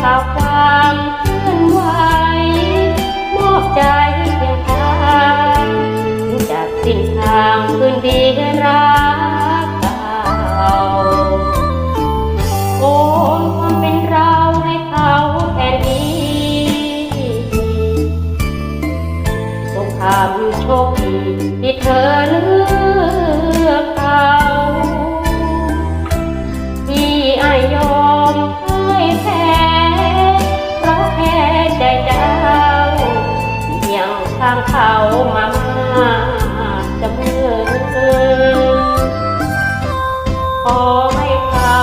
ข่าวความเคลื่อนไหวมอบใจเพียงทางจากสิ้นทางคืนดีกร้า เขามามาเสมอขอให้เขา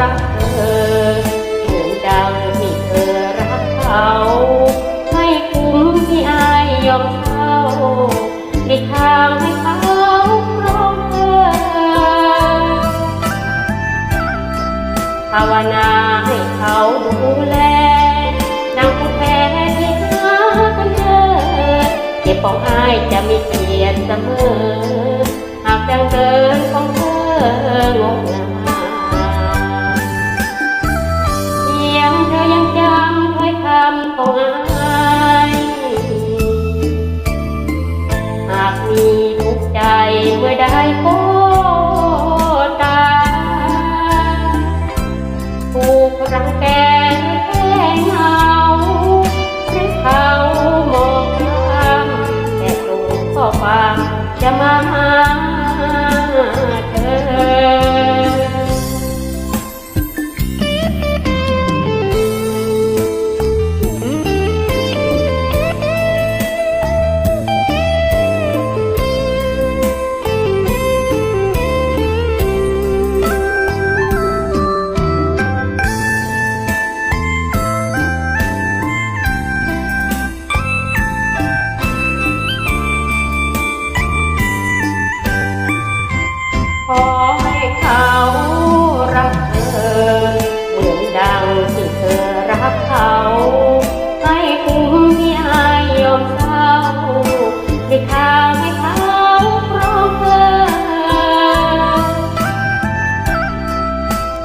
รักเธอเหมือนดังที่เธอรักเขา ให้คุ้มที่อายยอมเข้าในทางให้เขาครองเธอภาวนาให้เขาดู กียรติเมอหากดังเดินของเธองงงามเพียงเธอยังจำถ้อยคำของอายหากมีทุกใจเมื่อได้พบ จะมาหา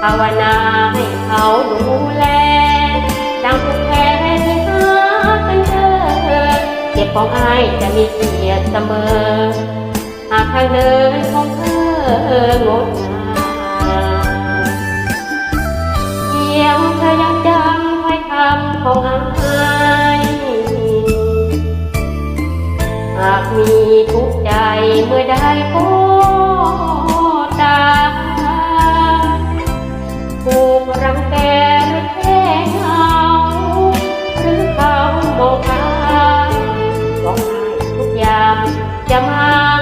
าวนาให้เขาดูแลดังผู้แพ้ที่หากันเจอเก็บของอายจะมีเกียรติเสมอหากทางเดินของเธองดงามเพียงเธอยังจำถ้อยคำของอายหากมีทุกใจเมื่อได้พบตา 呀嘛。